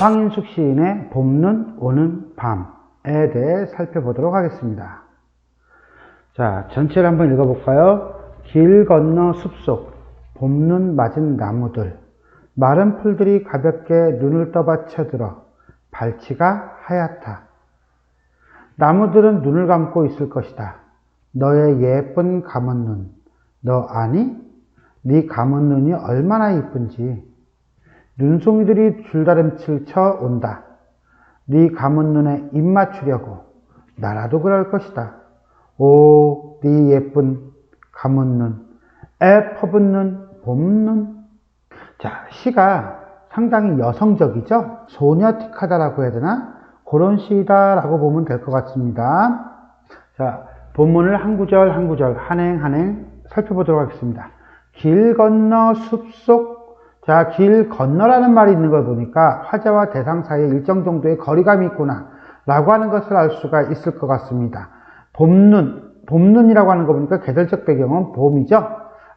황인숙 시인의 봄눈 오는 밤에 대해 살펴보도록 하겠습니다. 자, 전체를 한번 읽어볼까요? 길 건너 숲속, 봄눈 맞은 나무들, 마른 풀들이 가볍게 눈을 떠받쳐들어 발치가 하얗다. 나무들은 눈을 감고 있을 것이다. 너의 예쁜 감은 눈, 너 아니? 네 감은 눈이 얼마나 이쁜지. 눈송이들이 줄다름칠 쳐 온다. 네 감은 눈에 입 맞추려고 나라도 그럴 것이다. 오, 네 예쁜 감은 눈, 애 퍼붓는 눈, 봄 눈. 자, 시가 상당히 여성적이죠? 소녀틱하다라고 해야 되나? 그런 시다라고 보면 될 것 같습니다. 자, 본문을 한 구절 한 구절 한행 한행 살펴보도록 하겠습니다. 길 건너 숲속 자, 길 건너라는 말이 있는 걸 보니까 화자와 대상 사이에 일정 정도의 거리감이 있구나 라고 하는 것을 알 수가 있을 것 같습니다. 봄눈, 봄눈이라고 하는 거 보니까 계절적 배경은 봄이죠.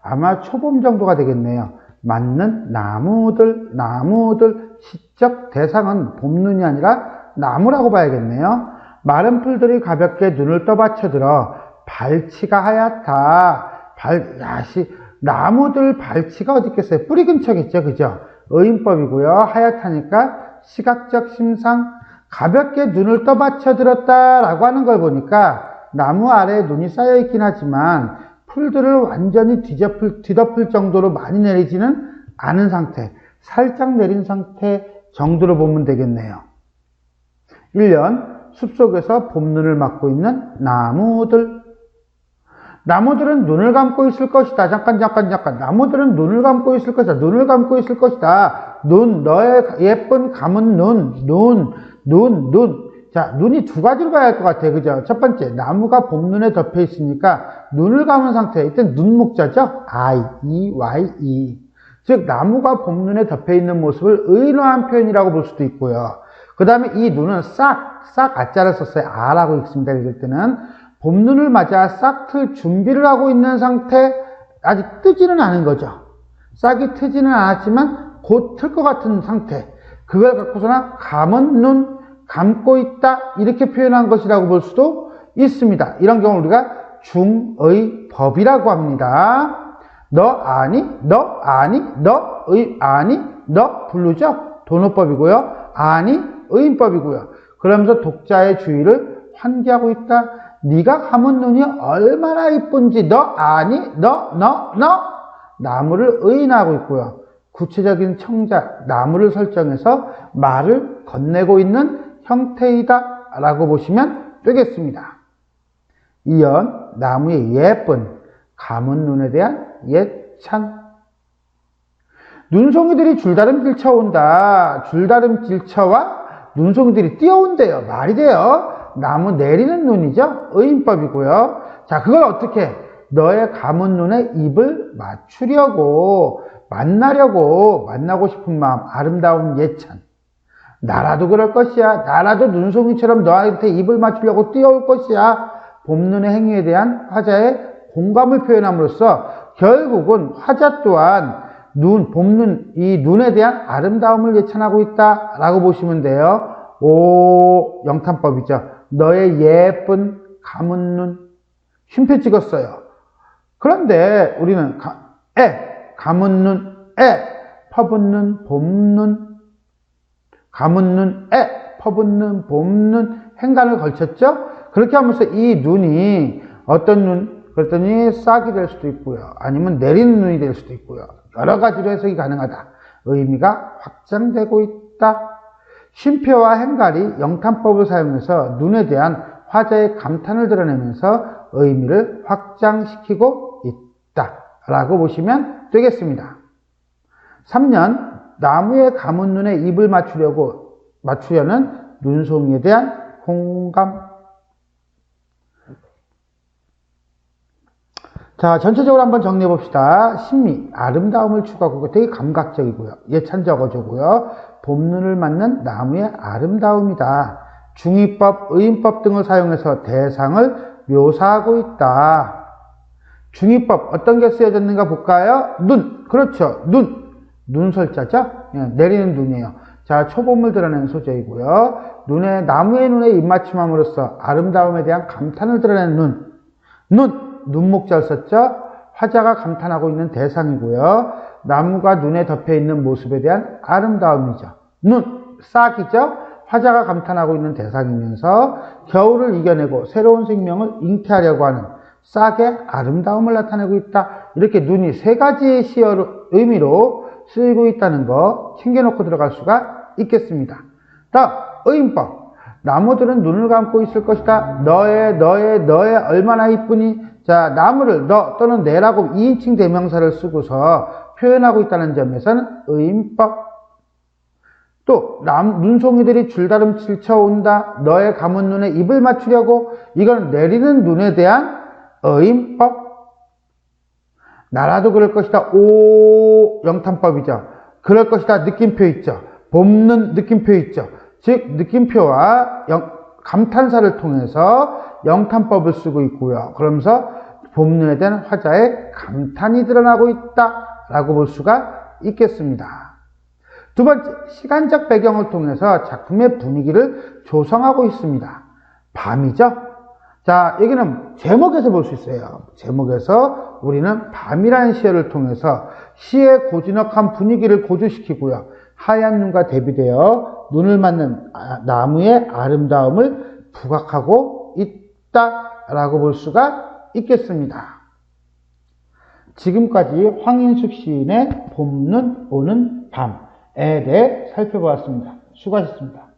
아마 초봄 정도가 되겠네요. 맞는 나무들, 나무들, 시적 대상은 봄눈이 아니라 나무라고 봐야겠네요. 마른 풀들이 가볍게 눈을 떠받쳐들어 발치가 하얗다. 발, 야시, 나무들 발치가 어디 있겠어요? 뿌리 근처겠죠. 그죠? 의인법이고요. 하얗다니까 시각적 심상, 가볍게 눈을 떠받쳐 들었다라고 하는 걸 보니까 나무 아래에 눈이 쌓여 있긴 하지만 풀들을 완전히 뒤덮을, 뒤덮을 정도로 많이 내리지는 않은 상태, 살짝 내린 상태 정도로 보면 되겠네요. 1년 숲속에서 봄눈을 맞고 있는 나무들. 나무들은 눈을 감고 있을 것이다. 잠깐, 잠깐, 잠깐. 나무들은 눈을 감고 있을 것이다. 눈을 감고 있을 것이다. 눈, 너의 예쁜 감은 눈, 눈, 눈, 눈. 자, 눈이 두 가지로 봐야 할 것 같아요. 그죠? 첫 번째, 나무가 봄눈에 덮여 있으니까 눈을 감은 상태. 이때 눈목자죠? I, E, Y, E. 즉, 나무가 봄눈에 덮여 있는 모습을 의인화한 표현이라고 볼 수도 있고요. 그 다음에 이 눈은 싹, 싹 아자를 썼어요. 아라고 읽습니다. 읽을 때는. 봄눈을 맞아 싹틀 준비를 하고 있는 상태, 아직 뜨지는 않은 거죠. 싹이 트지는 않았지만 곧 틀 것 같은 상태. 그걸 갖고서나 감은 눈, 감고 있다. 이렇게 표현한 것이라고 볼 수도 있습니다. 이런 경우 우리가 중의 법이라고 합니다. 너 아니, 너 아니, 너의 아니, 너 부르죠? 도노법이고요. 아니, 의인법이고요. 그러면서 독자의 주의를 환기하고 있다. 네가 감은 눈이 얼마나 이쁜지 너 아니? 너, 너, 너? 나무를 의인하고 있고요. 구체적인 청자, 나무를 설정해서 말을 건네고 있는 형태이다 라고 보시면 되겠습니다. 이연 나무의 예쁜 감은 눈에 대한 예찬 눈송이들이 줄다름 길쳐온다. 줄다름 길쳐와 눈송이들이 뛰어온대요. 말이 돼요. 나무 내리는 눈이죠. 의인법이고요. 자, 그걸 어떻게 너의 감은 눈에 입을 맞추려고 만나려고 만나고 싶은 마음 아름다운 예찬. 나라도 그럴 것이야. 나라도 눈송이처럼 너한테 입을 맞추려고 뛰어올 것이야. 봄눈의 행위에 대한 화자의 공감을 표현함으로써 결국은 화자 또한 눈, 봄눈, 이 눈에 대한 아름다움을 예찬하고 있다라고 보시면 돼요. 오, 영탄법이죠. 너의 예쁜 감은 눈. 쉼표 찍었어요. 그런데 우리는 가, 에, 감은 눈, 에, 퍼붓는 봄눈, 감은 눈, 에, 퍼붓는 봄눈, 행간을 걸쳤죠? 그렇게 하면서 이 눈이 어떤 눈, 그랬더니 싹이 될 수도 있고요. 아니면 내리는 눈이 될 수도 있고요. 여러 가지로 해석이 가능하다. 의미가 확장되고 있다. 쉼표와 행갈이 영탄법을 사용해서 눈에 대한 화자의 감탄을 드러내면서 의미를 확장시키고 있다. 라고 보시면 되겠습니다. 3년 나무의 감은 눈에 입을 맞추려고 맞추려는 눈송이에 대한 공감 자, 전체적으로 한번 정리해 봅시다. 신미, 아름다움을 추구하고 되게 감각적이고요. 예찬 적어주고요. 봄눈을 맞는 나무의 아름다움이다. 중의법, 의인법 등을 사용해서 대상을 묘사하고 있다. 중의법, 어떤 게 쓰여졌는가 볼까요? 눈, 그렇죠. 눈, 눈설자죠? 예, 내리는 눈이에요. 자, 초봄을 드러내는 소재이고요. 눈에, 나무의 눈에 입맞춤함으로써 아름다움에 대한 감탄을 드러내는 눈. 눈, 눈목잘 썼죠? 화자가 감탄하고 있는 대상이고요. 나무가 눈에 덮여 있는 모습에 대한 아름다움이죠. 눈, 싹이죠? 화자가 감탄하고 있는 대상이면서 겨울을 이겨내고 새로운 생명을 잉태하려고 하는 싹의 아름다움을 나타내고 있다. 이렇게 눈이 세 가지의 시어 의미로 쓰이고 있다는 거 챙겨놓고 들어갈 수가 있겠습니다. 다음, 의인법. 나무들은 눈을 감고 있을 것이다. 너의, 너의, 너의 얼마나 이쁘니? 자, 나무를 너 또는 내라고 2인칭 대명사를 쓰고서 표현하고 있다는 점에서는 의인법. 또, 남, 눈송이들이 줄다름 칠쳐온다. 너의 감은 눈에 입을 맞추려고. 이건 내리는 눈에 대한 의인법. 나라도 그럴 것이다. 오, 영탄법이죠. 그럴 것이다. 느낌표 있죠. 봄는 느낌표 있죠. 즉, 느낌표와 영, 감탄사를 통해서 영탄법을 쓰고 있고요. 그러면서 봄눈에 대한 화자의 감탄이 드러나고 있다라고 볼 수가 있겠습니다. 두 번째, 시간적 배경을 통해서 작품의 분위기를 조성하고 있습니다. 밤이죠? 자, 여기는 제목에서 볼 수 있어요. 제목에서 우리는 밤이라는 시어를 통해서 시의 고즈넉한 분위기를 고조시키고요. 하얀 눈과 대비되어 눈을 맞는 아- 나무의 아름다움을 부각하고 있다라고 볼 수가 있겠습니다. 지금까지 황인숙 시인의 봄눈 오는 밤에 대해 살펴보았습니다. 수고하셨습니다.